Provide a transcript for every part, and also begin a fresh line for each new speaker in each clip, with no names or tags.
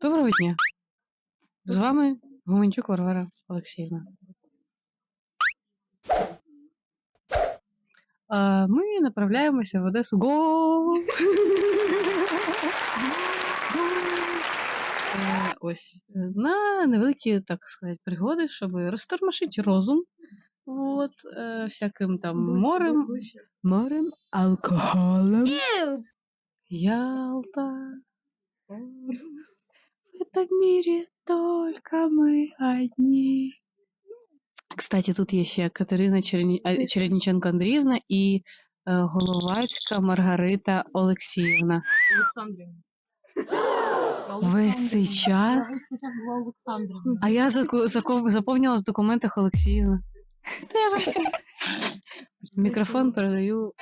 Доброго дня. З вами Гуменчук Варвара Олексіївна. А, Ми направляємося в Одесу. Го! Е, Ось е, на невеликі, так сказати, пригоди, щоб розтормошити розум. От, е, всяким там морем, морем, алкоголем. Ялта. В этом мире только мы одни. Кстати, тут є ще Катерина Черні... а, Чередніченко Андріївна і е, Головацька Маргарита Олексіївна.
Олександрівна.
Весь цей час. А я заку... заку... заповнила в документах Олексіївна. Мікрофон передаю.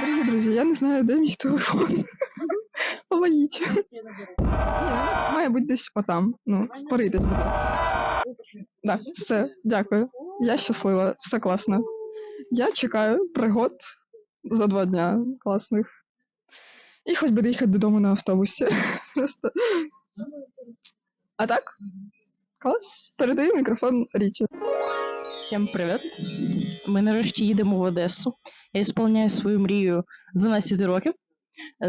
Дорогі друзі, я не знаю, де мій телефон. Помогіть. Має бути десь отам. Ну, порийтесь, будь ласка. Да, все, дякую. Я щаслива, все класно. Я чекаю пригод за два дня класних. І хоч би доїхати додому на автобусі. Просто. А так? Клас. Передаю мікрофон Річі.
Всім привіт. Ми нарешті їдемо в Одесу. Я ісполняю свою мрію з 12 років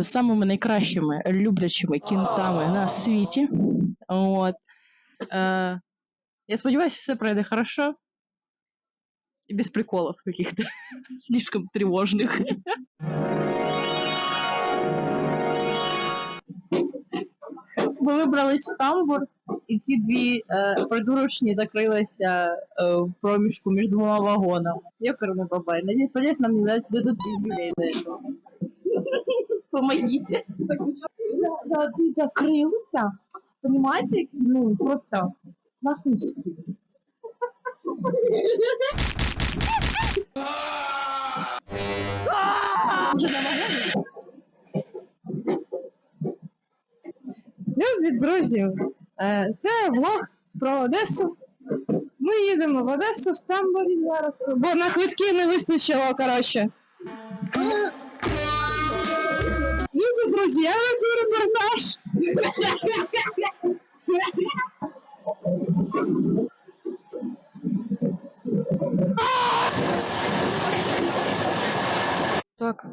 самими найкращими люблячими кінтами на світі. От. Е, я сподіваюся, все пройде хорошо. І без приколів каких-то слишком тривожних. Ми вибрались в тамбур, і ці дві е, придурочні закрилися е, в проміжку між двома вагонами. Ёкарный бабай. Надеюсь, сподіваюсь, нам не дадуть- дадуть пиздюлей за это. Помогите. Да, Ти закрилися. Понимаете, які, ну, просто на вагоні?
Любі друзі, е, це влог про Одесу. Ми їдемо в Одесу в тамбурі зараз, бо на квитки не вистачило, коротше. Е, Любі друзі, я роблю репортаж.
Так,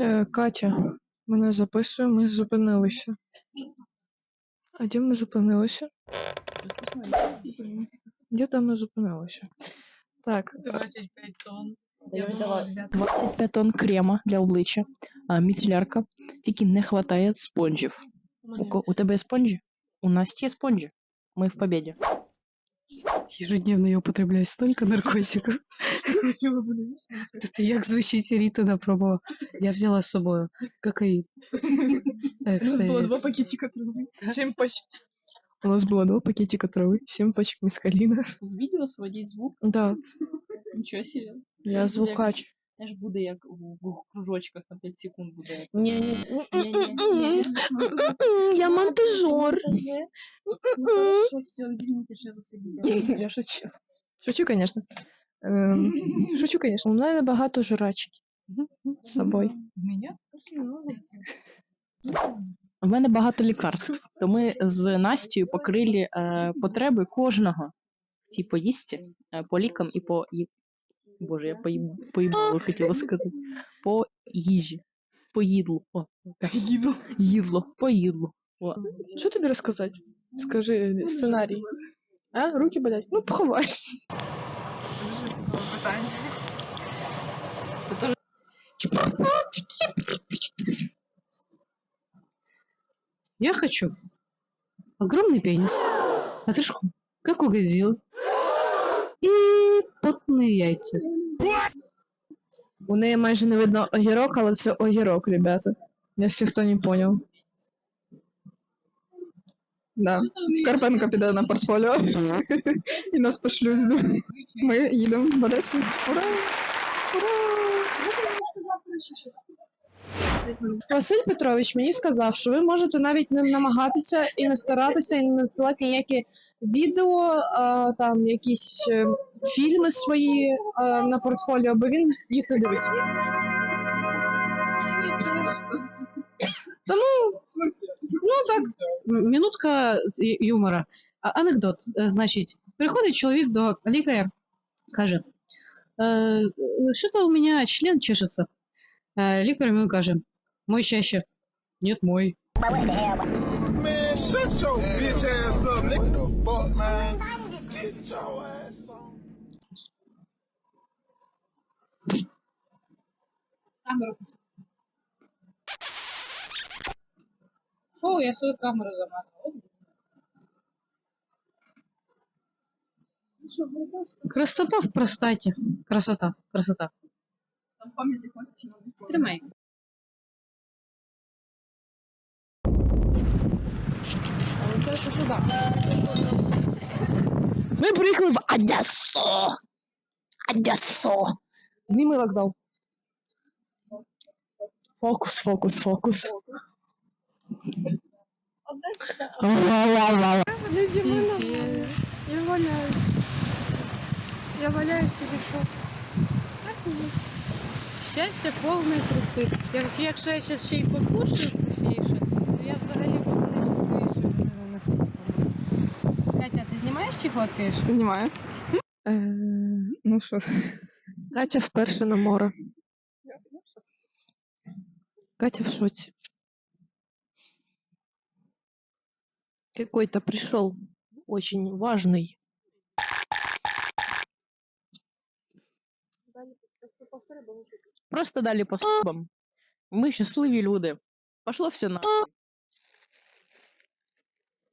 е, Катя, мене записує, ми зупинилися. А де ми зупинилися? Де там ми зупинилися? Так,
25 тонн.
Я взяла 25 тонн крема для обличчя, а, міцелярка. Тільки не вистачає спонжів. У, ко- у тебе є спонжі? У нас є спонжі. Ми в победі.
Ежедневно я употребляю столько наркотиков.
хотіла б не
Это як звучить Ріта напробувала. Я взяла з собою кокаїн. Ех,
У нас
це-
было два пакетика травы, семь пачек. У нас было два пакетика травы, семь пачек мискалина.
З відео сводить звук.
Да,
Нічого себе.
я звукач.
Теж буде як в, в кружочках на 5 секунд буде.
Не,
Ні-ні-ні.
Я монтажер.
Ну, хорошо, все, извините, що я вас обидела.
Я шучу. Шучу, конечно. Ем, Шучу, конечно. У мене багато жрачки з собою.
Меня?
У мене багато лікарств, то ми з Настю покрили е, потреби кожного в цій поїздці е, по лікам і по ї- Боже, я поїб... поїбало хотіла сказати. По їжі. По їдлу. О, так.
Їду.
Їдло, по їдлу. О.
Що тобі розказати? Скажи сценарій. А, руки болять. Ну, поховай.
Я хочу огромный пенис, отрыжку, как у газил, и потные яйца.
У неї майже не видно огірок, але це огірок, ребята. Якщо хто не поняв. Да. Карпенко піде на портфоліо і нас пошлють. з ним. Ми їдемо в Одесу. Ура! Ура!
Василь Петрович мені сказав, що ви можете навіть не намагатися і не старатися, і не надсилати ніякі відео, а, там якісь е, фільми свої е, на портфоліо, бо він їх не дивиться.
Ну так, м- минутка ю- юмора. А, анекдот. Е, Значить, приходить чоловік до лікаря, каже: е, що-то у мене член чешеться. Е, лікар йому каже: Мой чаще. Нет, мой.
Камеру.
Фу, я свою камеру замазала. Красота в простоте. Красота, красота.
Там пам'яті
Тримай.
Що.
Ми приїхали в Одесу. Одесу.
Зніми вокзал.
Фокус, фокус, фокус.
Люди виновні. Я валяюсь. Я валяюсь і пішов. Щастя повної труси. Якщо я зараз ще й покушаю вкусніше, чи фоткаєш?
Знімаю. Е, ну що,
Катя вперше на море. Катя в шоці. Какой-то пришел очень важный. Просто дали по слабам. Ми щасливі люди. Пошло все на.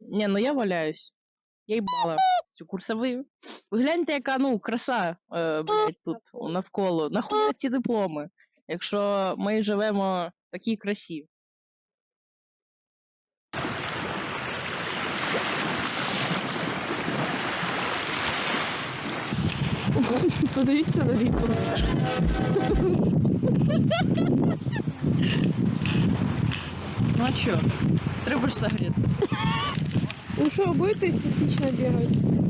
Не, ну я валяюсь. Я їбала Цю курсовий. Ви гляньте, яка ну краса, е, блядь, тут навколо. Нахуя ці дипломи, якщо ми живемо в такій красі.
Подивіться на вікно.
Ну а чо? Треба ж согреться.
Ну що, будете естетично бігати?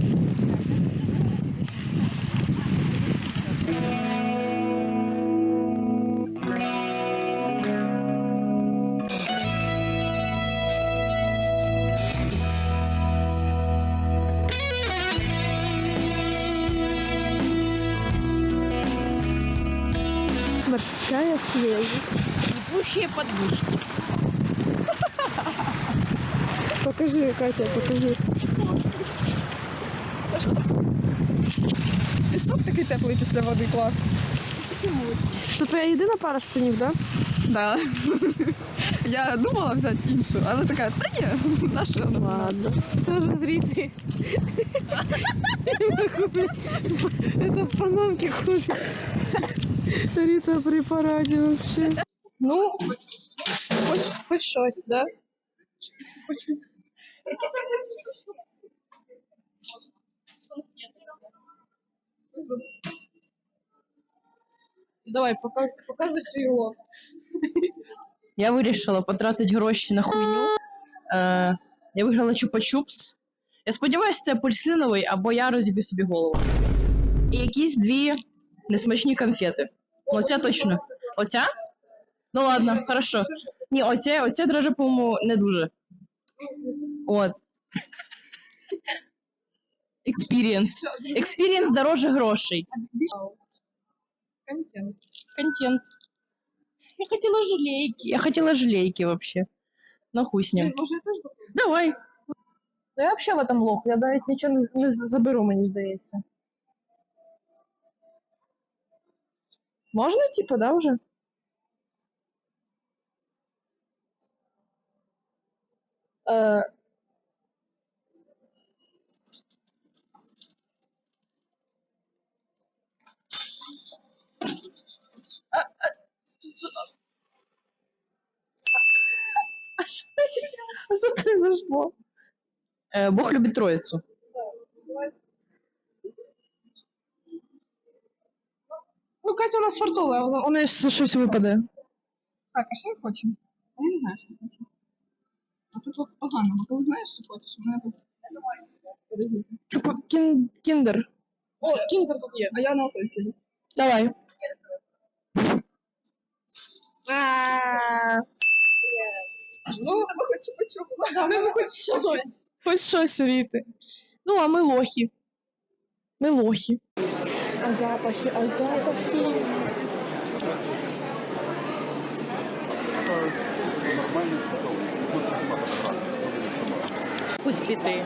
Морская свежесть.
Ебучие подвижки.
Покажи, Катя, покажи.
Пісок такий теплий після води, клас.
Це твоя єдина пара штанів, так?
Да. Я думала взяти іншу, але така, та ні, наша вона.
Ладно. Тоже зрите. Это в Панамке купит. Рита при параде вообще. Ну, хоть, хоть щось, да? Давай, покажи, показуй свій.
Я вирішила потратити гроші на хуйню. Е, я виграла чупа-чупс. Я сподіваюся, це апельсиновий, або я розіб'ю собі голову. І якісь дві несмачні конфети. Оця точно. Оця? Ну ладно, хорошо. Ні, оця, оця драже, по-моєму, не дуже. От. Experience. Experience дороже грошей.
Контент.
Контент. Я хотела желейки. Я хотела желейки вообще. Ну хуй с ним. Давай.
Ну я взагалі в этом лох, я навіть нічого не, з- не з- заберу, мені здається. Можна, типу, да, вже? Е...
что произошло? Э, Бог любит троицу.
Ну, Катя у нас фартова, вона, у неї щось випаде.
Так, а що я хочу? А я не знаю, що я хочу. А це по- погано, бо коли знаєш, що хочеш, вона якось.
Чупа, кін, кіндер. О, кіндер тут є.
А я на офісі.
Давай. Ну, треба хоч щось. Хоч щось уріти. Ну, а ми лохи. Ми лохи. А запахи, а запахи.
Пусть піти.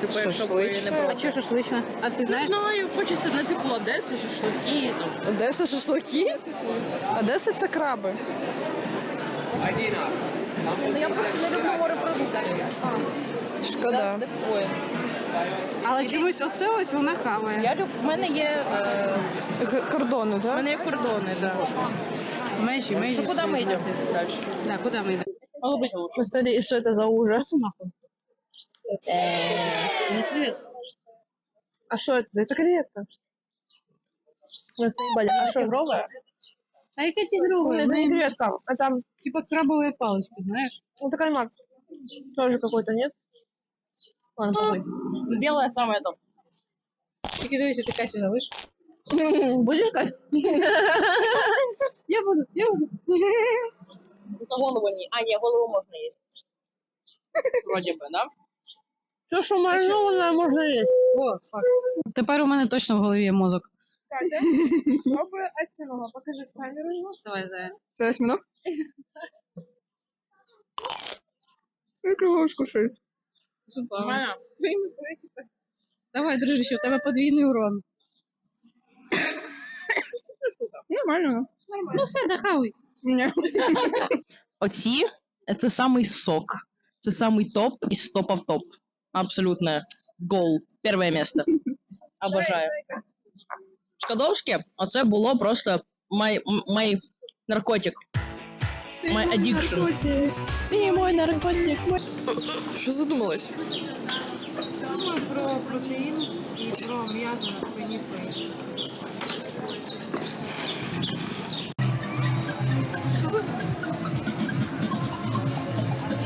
Типу, якщо б ви не
А що шашлична? А ти знаєш?
Знаю, хочеться на типу Одеси, шашлики. Там.
Одеса шашлики? Одеса це краби.
Я просто не люблю морепродукти.
Шкода.
Але чомусь оце ось вона хаває.
Я люб... У мене є, е...
Г- Кордони,
У
так?
мене є кордони, так.
Межі, межі.
Ну, куди ми йдемо далі?
Да, куди ми йдемо?
І що це за ужас? А що це? Це креветка. Нас наебали. А що?
Тигровая?
А тигровая?
Нет, не креветка. А там,
Типа крабовая палочка, знаешь?
ну, это кальмар. Тоже какой-то, нет? Ладно, похуй.
Белая самая там.
Тільки дивися, ти Катю залиш.
Будешь, Кать?
Я буду, я буду.
Голову не. А, ні, голову можна їсти. Вроді би, да?
Все, що маринованное, можно есть.
О, фак. Тепер у мене точно в голові є мозок.
Катя, пробуй осьминога. Покажи в камеру его.
Давай, Зая.
Це осьминог? Як його скушають?
З твоїми Давай, дружище, у тебе подвійний урон.
Нормально.
Ну все, дахавуй.
Ні.
Оці це самий сок. Це самий топ із топов топ. Абсолютно. Гол. Перше місце. Обожаю. Шкадовське, оце було просто май, май наркотик. Май аддикшн. Ти мой наркотик. Мой...
Що задумалась?
Думаю про протеїн і про м'язо на спині своїй.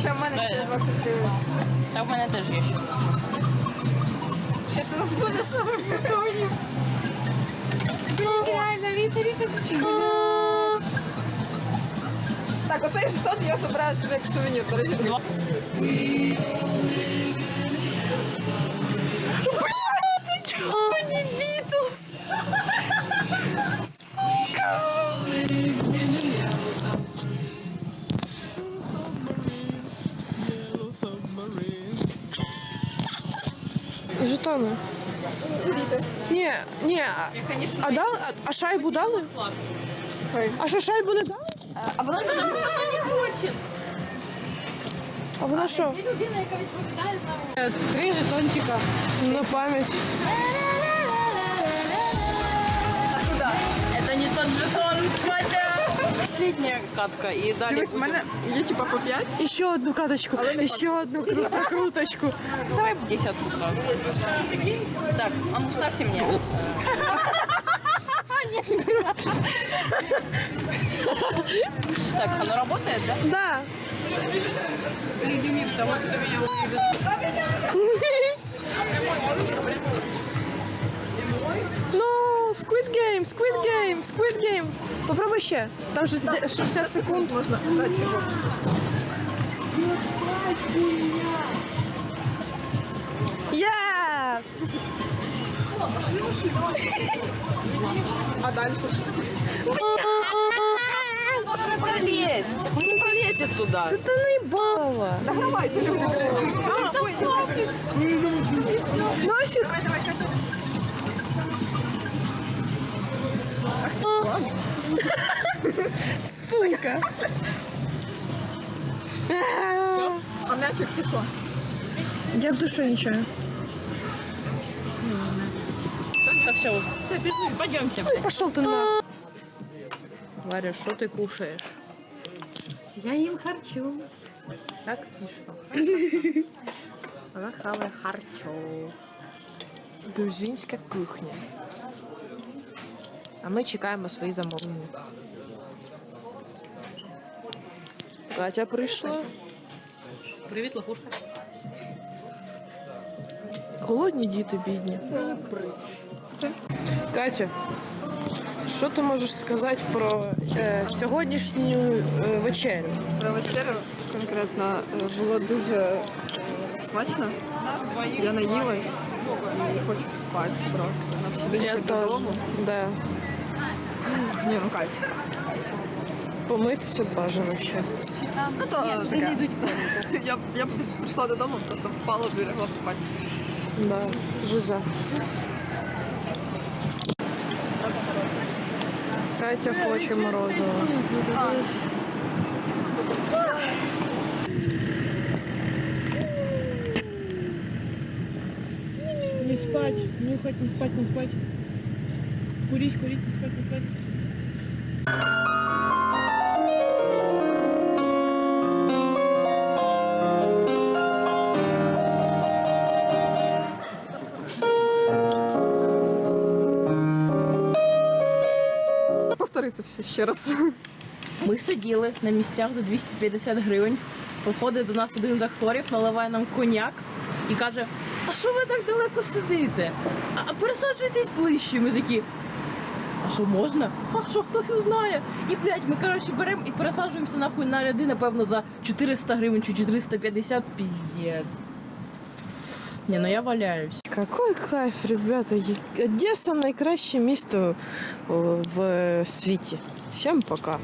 Ще в мене
ще
20 гривень.
Та в мене теж є.
Щас у нас буде 40 жетонів.
Реально, Віта, Віта,
Так, оцей жетон я забираю собі як сувенір, дорогі.
Жетони. Ні, ні. А, дали, а, а шайбу дали? А що шайбу не дали?
А вона не хоче.
А вона що?
людина, яка відповідає за
Три жетончика.
На пам'ять.
Последняя катка і далі.
Дивись, в мене є типа по 5.
І ще одну каточку. І ще одну кру- прокруточку.
Давай десятку сразу. Так, а ну ставьте мне. Так, оно работает, да?
Да.
Ледемир, того, кто меня увидит.
Ну, Squid Game, Squid Game, Squid Game. Попробуй ще. Там же де- 60 секунд можна. Yes!
А далі що?
Он не пролезть. Он не пролезет туда.
Це наїбалово.
Давайте, люди.
Нафіг? Сука.
А м'ячик що?
Я в душе не чаю.
Так, все. Все, пішли, пойдемте.
Пошел ты на. Варя, что ты кушаешь?
Я їм харчу.
Так смешно. Она хавает харчо. Грузинська кухня. А ми чекаємо свої замовлення. Катя прийшла.
Привіт, лохушка.
Голодні діти бідні. Катя, що ти можеш сказати про е, сьогоднішню е, вечерю?
Про вечерю. конкретно е, було дуже е, смачно. Я наїлась і хочу спати просто. На всю день
Я теж.
додому.
Да.
Ні, ну кайф.
Помитися бажано ще.
Ну то таке. Я, б- я десь прийшла додому, просто впала, і лягла спати.
Да. Жиза. Катя хоче морозиво.
Не спать, нюхать, не спать, не спать. Курить, курить, не спать, не спать.
Це все ще раз.
Ми сиділи на місцях за 250 гривень. Приходить до нас один з акторів, наливає нам коньяк і каже: А що ви так далеко сидите? А пересаджуйтесь ближче. Ми такі. А що можна? А що хтось узнає? І блядь, ми коротше беремо і пересаджуємося нахуй на ряди, напевно, за 400 гривень чи 450 піздець. Ні, ну я валяюсь.
Какой кайф, ребята. Одесса Одеса найкраще місто о, в світі. Всім пока.